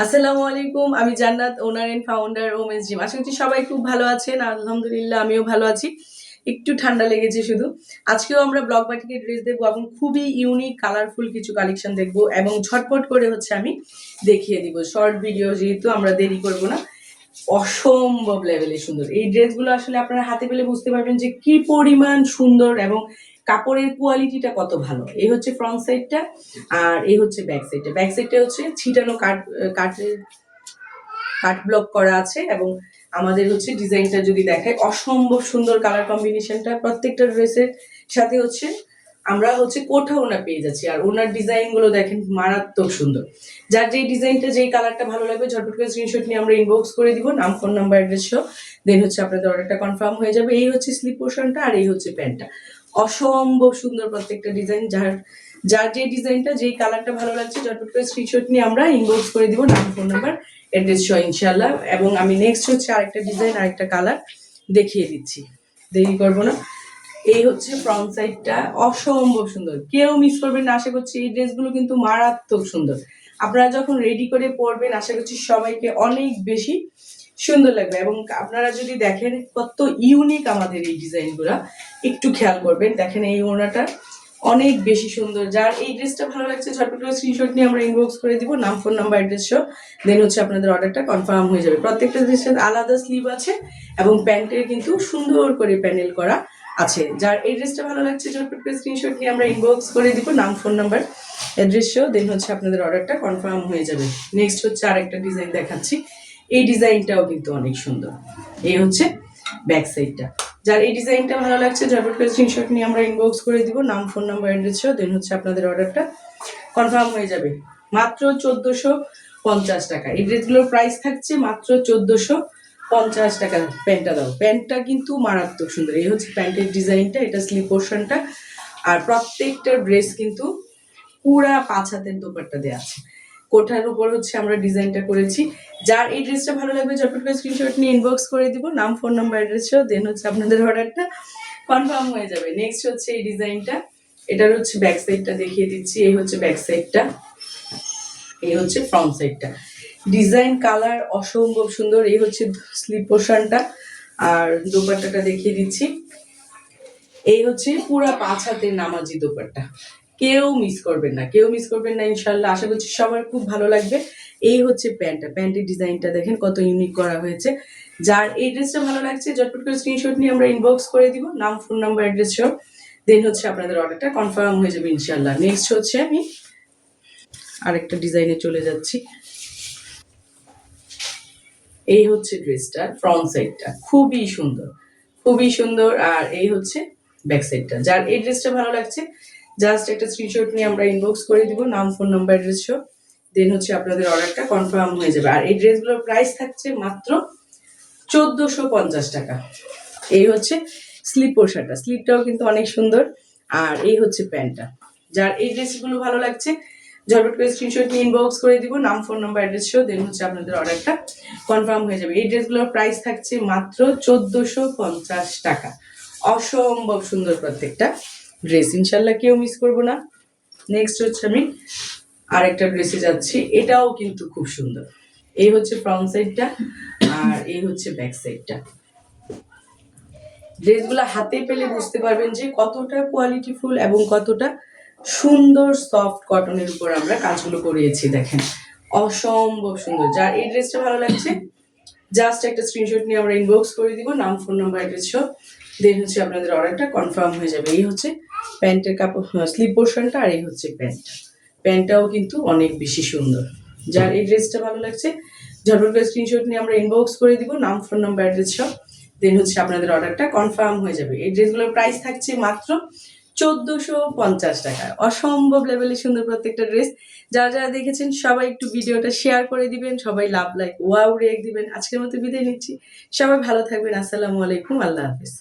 আসসালামু আলাইকুম, আমি Jannat owner and founder women's gym আশা করছি সবাই খুব ভালো আছেন, আলহামদুলিল্লাহ আমিও ভালো আছি। একটু ঠান্ডা লেগেছে শুধু। আজকেও আমরা ব্লক বাটিকে ড্রেস দেখব এবং খুবই ইউনিক কালারফুল কিছু কালেকশন দেখব এবং ঝটপট করে হচ্ছে আমি দেখিয়ে দিব। শর্ট ভিডিও যেহেতু আমরা দেরি করব না। অসম্ভব লেভেলের সুন্দর। এই ড্রেসগুলো আসলে আপনারা হাতে পেলে বুঝতে পারবেন যে কি পরিমাণ সুন্দর এবং কাপড়ের কোয়ালিটিটা কত ভালো? এই হচ্ছে ফ্রন্ট সাইডটা আর এই হচ্ছে ব্যাক সাইডটা ব্যাক সাইডটা হচ্ছে ছিটানো কাঠ কাঠের কাঠ ব্লক করা আছে এবং আমাদের হচ্ছে ডিজাইনটা যদি দেখায়, অসম্ভব সুন্দর কালার কম্বিনেশনটা প্রত্যেকটা ড্রেসের সাথে হচ্ছে আমরা হচ্ছে কোঠা ওনা পেয়ে যাচ্ছি। আর ওনার ডিজাইনগুলো দেখেন মারাত্মক সুন্দর। যার যেই ডিজাইনটা যেই কালারটা ভালো লাগবে, ঝটপট করে স্ক্রিনশট নিয়ে আমরা ইনবক্স করে দিব, নাম ফোন নাম্বার অ্যাড্রেস সহ। দেন হচ্ছে আপনাদের অর্ডারটা কনফার্ম হয়ে যাবে। এই হচ্ছে স্লিপ পোর্শনটা আর এই হচ্ছে প্যান্টটা অসম্ভব সুন্দর প্রত্যেকটা ডিজাইন যার যার যে ডিজাইনটা যেই কালারটা ভালো লাগছে, ঝটপট করে স্ক্রিনশট নিয়ে আমরা ইনবক্স করে দিব, নাম ফোন নাম্বার অ্যাড্রেস সহ ইনশাল্লাহ এবং আমি নেক্সট হচ্ছে আরেকটা ডিজাইন আরেকটা কালার দেখিয়ে দিচ্ছি। দেরি করব না। এই হচ্ছে ফ্রন্ট সাইডটা অসম্ভব সুন্দর। কেউ মিস করবেন না, আশা করছি এই ড্রেসগুলো কিন্তু মারাত্মক সুন্দর। আপনারা যখন রেডি করে পরবেন, আশা করছি সবাইকে অনেক বেশি সুন্দর লাগবে। এবং আপনারা যদি দেখেন কত ইউনিক আমাদের এই ডিজাইনগুলা, একটু খেয়াল করবেন। দেখেন এই ওনাটা অনেক বেশি সুন্দর। যার এই ড্রেসটা ভালো লাগছে, ঝটপট করে স্ক্রিনশট নিয়ে আমরা ইনবক্স করে দিব, নাম ফোন নাম্বার অ্যাড্রেস সহ। দেন হচ্ছে আপনাদের অর্ডারটা কনফার্ম হয়ে যাবে। প্রত্যেকটা ড্রেসের আলাদা স্লিভ আছে এবং প্যান্টের কিন্তু সুন্দর করে প্যানেল করা আছে। যার এই ড্রেসটা ভালো লাগছে ঝটপট করে স্ক্রিনশট নিয়ে আমরা ইনবক্স করে দিব, নাম ফোন নাম্বার অ্যাড্রেস সহ দেন হচ্ছে আপনাদের অর্ডারটা কনফার্ম হয়ে যাবে। নেক্সট হচ্ছে আরেকটা ডিজাইন দেখাচ্ছি। এই ডিজাইনটাও কিন্তু অনেক সুন্দর। এই হচ্ছে ব্যাক সাইডটা যার এই ডিজাইনটা ভালো লাগছে ঝটপট করে স্ক্রিনশট নিয়ে আমরা ইনবক্স করে দিব, নাম ফোন নাম্বার অ্যাড্রেস সহ দেন হচ্ছে আপনাদের অর্ডারটা কনফার্ম হয়ে যাবে। মাত্র চোদ্দোশো পঞ্চাশ টাকা। এই ড্রেসগুলোর প্রাইস থাকছে মাত্র চোদ্দোশো পঞ্চাশ টাকা প্যান্টটা দাও। প্যান্টটা কিন্তু মারাত্মক সুন্দর। এই হচ্ছে প্যান্টের ডিজাইনটা, এটা স্লিপ পোর্শনটা আর প্রত্যেকটা ড্রেস কিন্তু পুরা পাঁচ হাতের দোপাট্টা দেওয়া আছে। কোঠার উপর হচ্ছে আমরা ডিজাইনটা করেছি। যার এই ড্রেসটা ভালো লাগবে, ঝটপট করে স্ক্রিনশট নিয়ে ইনবক্স করে দিব। নাম ফোন নাম্বার অ্যাড্রেস সহ দেন হচ্ছে আপনাদের অর্ডারটা কনফার্ম হয়ে যাবে। নেক্সট হচ্ছে এই ডিজাইনটা। এটার হচ্ছে ব্যাক সাইডটা দেখিয়ে দিচ্ছি। এই হচ্ছে ব্যাক সাইডটা এই হচ্ছে ফ্রন্ট সাইডটা ডিজাইন, কালার অসম্ভব সুন্দর। এই হচ্ছে স্লিপ পোর্শনটা। আর দোপাট্টাটা দেখিয়ে দিচ্ছি। এই হচ্ছে পুরা পাঁচ হাতের নামাজি দোপাট্টা। কেউ মিস করবেন না, কেউ মিস করবেন না ইনশাল্লাহ। আশা করছি সবার খুব ভালো লাগবে। এই হচ্ছে প্যান্টটা। প্যান্টের ডিজাইনটা দেখেন কত ইউনিক করা হয়েছে। যার এই ড্রেসটা ভালো লাগছে, ঝটপট করে স্ক্রিনশট নিয়ে আমরা ইনবক্স করে দিব। নাম ফোন নাম্বার অ্যাড্রেস সহ দেন হচ্ছে আপনাদের অর্ডারটা কনফার্ম হয়ে যাবে ইনশাল্লাহ। নেক্সট হচ্ছে আমি আরেকটা ডিজাইনে চলে যাচ্ছি। এই হচ্ছে ড্রেসটা ফ্রন্ট সাইডটা খুবই সুন্দর খুবই সুন্দর, আর এই হচ্ছে ব্যাক সাইডটা যার এই ড্রেসটা ভালো লাগছে জাস্ট একটা স্ক্রিনশট নিয়ে আমরা ইনবক্স করে দিব, নাম ফোন নাম্বার অ্যাড্রেস সহ দেন হচ্ছে আপনাদের অর্ডারটা কনফার্ম হয়ে যাবে। আর এই ড্রেসগুলোর প্রাইস থাকছে মাত্র চোদ্দোশো পঞ্চাশ টাকা। এই হচ্ছে স্লিপ পোশাকটা স্লিপটাও কিন্তু অনেক সুন্দর, আর এই হচ্ছে প্যান্টটা। যার এই ড্রেসগুলো ভালো লাগছে ঝটপট করে স্ক্রিনশট নিয়ে ইনবক্স করে দিব, নাম ফোন নাম্বার অ্যাড্রেস সহ দেন হচ্ছে আপনাদের অর্ডারটা কনফার্ম হয়ে যাবে। এই ড্রেসগুলোর প্রাইস থাকছে মাত্র চোদ্দোশো পঞ্চাশ টাকা। অসম্ভব সুন্দর প্রত্যেকটা ড্রেস ইনশাল্লাহ কেউ মিস করব না। নেক্সট হচ্ছে আমি আরেকটা ড্রেসে যাচ্ছি, এটাও কিন্তু খুব সুন্দর। এই হচ্ছে ফ্রন্ট সাইডটা আর এই হচ্ছে ব্যাক সাইডটা ড্রেসগুলো হাতে পেলে বুঝতে পারবেন যে কতটা কোয়ালিটিফুল এবং কতটা সুন্দর সফট কটনের উপর আমরা কাজগুলো করিয়েছি, দেখেন। অসম্ভব সুন্দর। যার এই ড্রেসটা ভালো লাগছে জাস্ট একটা স্ক্রিনশট নিয়ে আমরা ইনবক্স করে দিব, নাম ফোন নাম্বার অ্যাড্রেস সব। দেন হচ্ছে আপনাদের অর্ডারটা কনফার্ম হয়ে যাবে। এই হচ্ছে প্যান্টের কাপড় স্লিপ পোর্শনটা আর এই হচ্ছে প্যান্টটা প্যান্টটাও কিন্তু অনেক বেশি সুন্দর। যার এই ড্রেসটা ভালো লাগছে, ঝটপট করে স্ক্রিনশট নিয়ে আমরা ইনবক্স করে দিব, নাম ফোন নাম্বার অ্যাড্রেস সব। দেন হচ্ছে আপনাদের অর্ডারটা কনফার্ম হয়ে যাবে। এই ড্রেসগুলোর প্রাইস থাকছে মাত্র চোদ্দোশো পঞ্চাশ টাকা। অসম্ভব লেভেলের সুন্দর প্রত্যেকটা ড্রেস যারা যারা দেখেছেন, সবাই একটু ভিডিওটা শেয়ার করে দিবেন, সবাই লাভ লাইক ওয়াও রেক দিবেন। আজকের মতো বিদায় নিচ্ছি। সবাই ভালো থাকবেন। আসসালামু আলাইকুম। আল্লাহ হাফিজ।